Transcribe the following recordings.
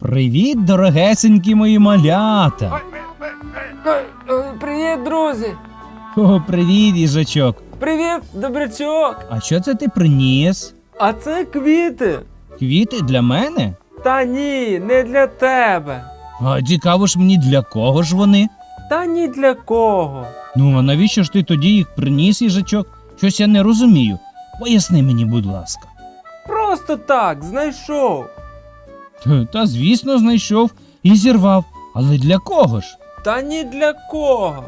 Привіт, дорогесенькі мої малята. Привіт, друзі! О, привіт, їжачок. Привіт, добрячок! А що це ти приніс? А це квіти. Квіти для мене? Та ні, не для тебе. А цікаво ж мені для кого ж вони? Та ні для кого. Ну, а навіщо ж ти тоді їх приніс, їжачок? Щось я не розумію. Поясни мені, будь ласка. Просто так, знайшов. Та, звісно, знайшов і зірвав. Але для кого ж? Та ні для кого.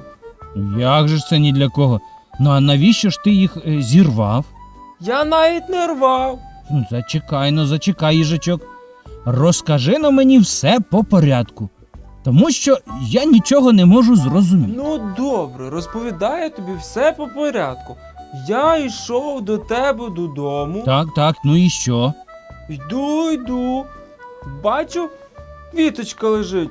Як же ж це ні для кого? Ну а навіщо ж ти їх е, зірвав? Я навіть не рвав. Ну, зачекай, ну зачекай, їжачок. Розкажи на мені все по порядку. Тому що я нічого не можу зрозуміти. Ну добре, розповідаю тобі все по порядку. Я йшов до тебе додому. Так, так, ну і що? Йду, йду. Бачу, квіточка лежить.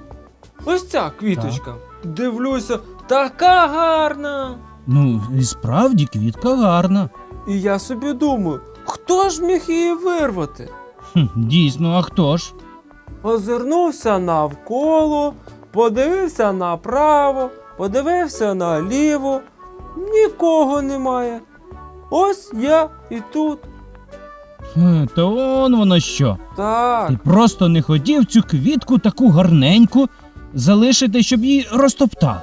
Ось ця квіточка. Дивлюся, така гарна. Ну, і справді квітка гарна. І я собі думаю, хто ж міг її вирвати? Хм, дійсно, а хто ж? Озирнувся навколо, подивився направо, подивився наліво. Нікого немає. Ось я і тут. Хе, То он воно що. Так, Ти просто не хотів цю квітку таку гарненьку залишити, щоб її розтоптали.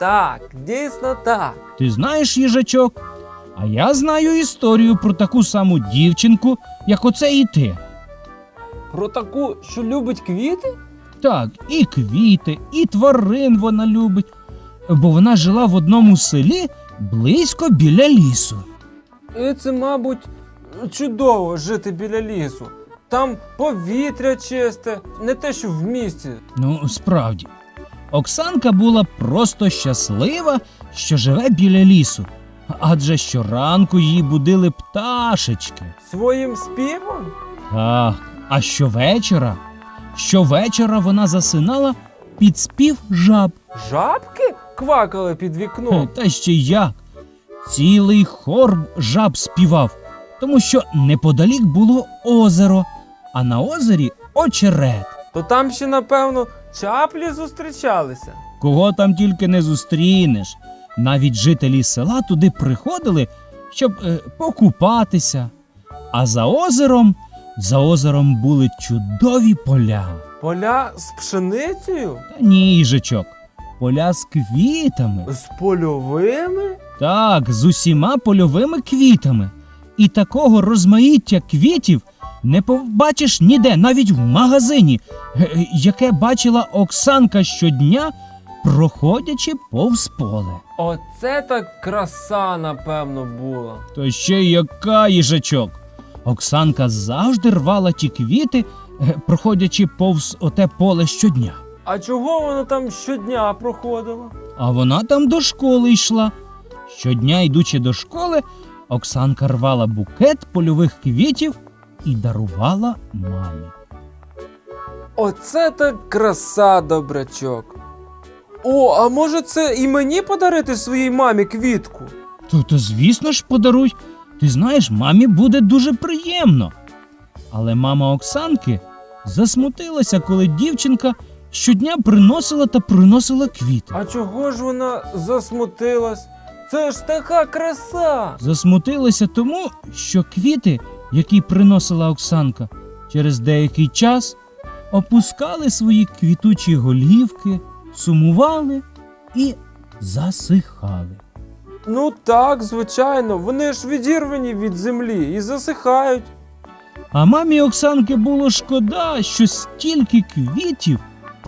так, дійсно так. Ти знаєш, їжачок? А я знаю історію про таку саму дівчинку, як оце і ти. Про таку, що любить квіти? Так, і квіти, і тварин вона любить, бо вона жила в одному селі близько біля лісу. І це, мабуть, чудово жити біля лісу. Там повітря чисте, не те, що в місті. Ну, справді. Оксанка була просто щаслива, що живе біля лісу, адже щоранку її будили пташечки. Своїм співом? Так, а щовечора, щовечора вона засинала під спів жаб. Жабки квакали під вікном. Та ще як. Цілий хор жаб співав, тому що неподалік було озеро, а на озері очерет. То там ще, напевно, чаплі зустрічалися. Кого там тільки не зустрінеш. Навіть жителі села туди приходили, щоб е, покупатися. А за озером, за озером були чудові поля. Поля з пшеницею? Та ні, їжачок, поля з квітами. З польовими? Так, з усіма польовими квітами. І такого розмаїття квітів не побачиш ніде, навіть в магазині, е, е, яке бачила Оксанка щодня, проходячи повз поле. Оце так краса, напевно, була. То ще яка їжачок. Оксанка завжди рвала ті квіти, е, проходячи повз оте поле щодня. А чого воно там щодня проходило? А вона там до школи йшла. Щодня, йдучи до школи, Оксанка рвала букет польових квітів і дарувала мамі. Оце так краса, добрячок. О, а може це і мені подарити своїй мамі квітку? То, то звісно ж, подаруй. Ти знаєш, мамі буде дуже приємно. Але мама Оксанки засмутилася, коли дівчинка щодня приносила та приносила квіти. А чого ж вона засмутилась? Це ж така краса. Засмутилася тому, що квіти, які приносила Оксанка, через деякий час опускали свої квітучі голівки, сумували і засихали. Ну так, звичайно, вони ж відірвані від землі і засихають. А мамі Оксанки було шкода, що стільки квітів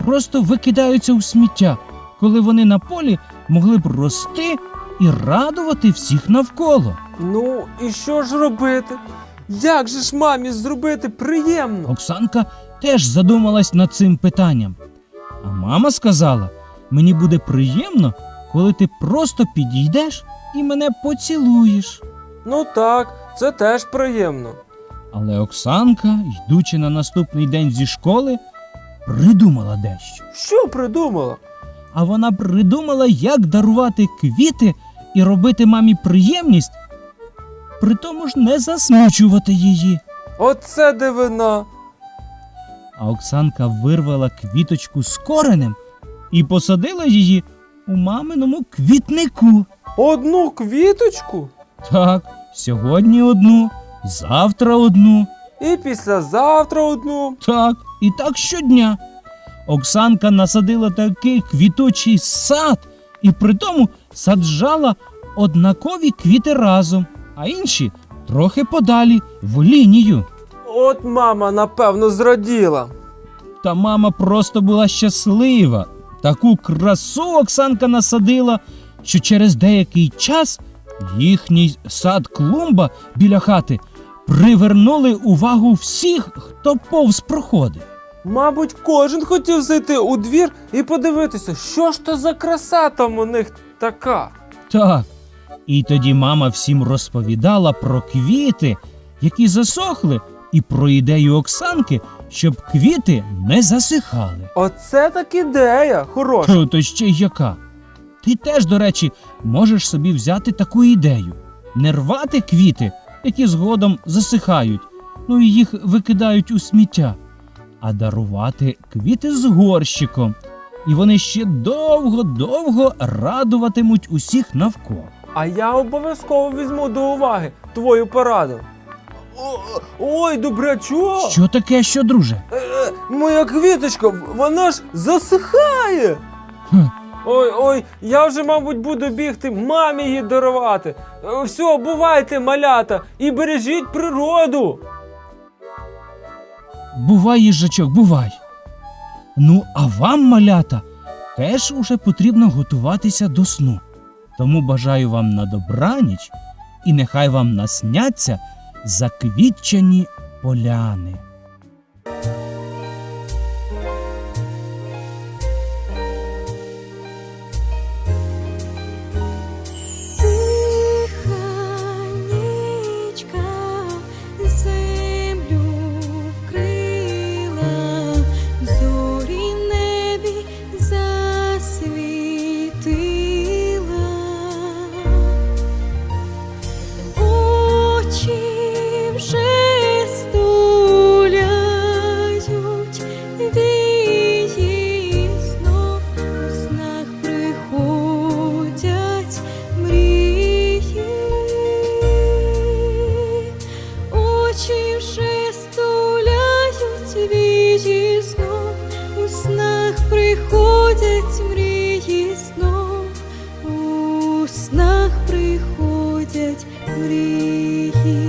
просто викидаються у сміття, коли вони на полі могли б рости і радувати всіх навколо. Ну, і що ж робити? Як же ж мамі зробити приємно? Оксанка теж задумалась над цим питанням. А мама сказала: мені буде приємно, коли ти просто підійдеш і мене поцілуєш. Ну так, це теж приємно. Але Оксанка, йдучи на наступний день зі школи, придумала дещо. Що придумала? А вона придумала, як дарувати квіти і робити мамі приємність, при тому ж не засмучувати її. Оце дивина. А Оксанка вирвала квіточку з коренем і посадила її у маминому квітнику. Одну квіточку? Так, сьогодні одну, завтра одну. І післязавтра одну. Так, і так щодня. Оксанка насадила такий квіточий сад і при тому саджала однакові квіти разом, а інші трохи подалі в лінію. От мама, напевно, зраділа. Та мама просто була щаслива. Таку красу Оксанка насадила, що через деякий час їхній сад клумба біля хати привернули увагу всіх, хто повз проходив. Мабуть, кожен хотів зайти у двір і подивитися, що ж то за краса там у них така. Так. І тоді мама всім розповідала про квіти, які засохли, і про ідею Оксанки, щоб квіти не засихали. Оце так ідея, хороша. То, то ще яка? Ти теж, до речі, можеш собі взяти таку ідею: не рвати квіти, які згодом засихають, ну і їх викидають у сміття, а дарувати квіти з горщиком. І вони ще довго-довго радуватимуть усіх навколо. А я обов'язково візьму до уваги твою пораду. О, ой, добрячок! Що таке, що, друже? Е, е, моя квіточка, вона ж засихає. Хм. Ой, ой, я вже, мабуть, буду бігти мамі її дарувати. Е, Все, бувайте, малята, і бережіть природу. Бувай, їжачок, бувай. Ну, а вам, малята, теж уже потрібно готуватися до сну. Тому бажаю вам на добраніч, і нехай вам насняться заквітчані поляни. Приходять мрії.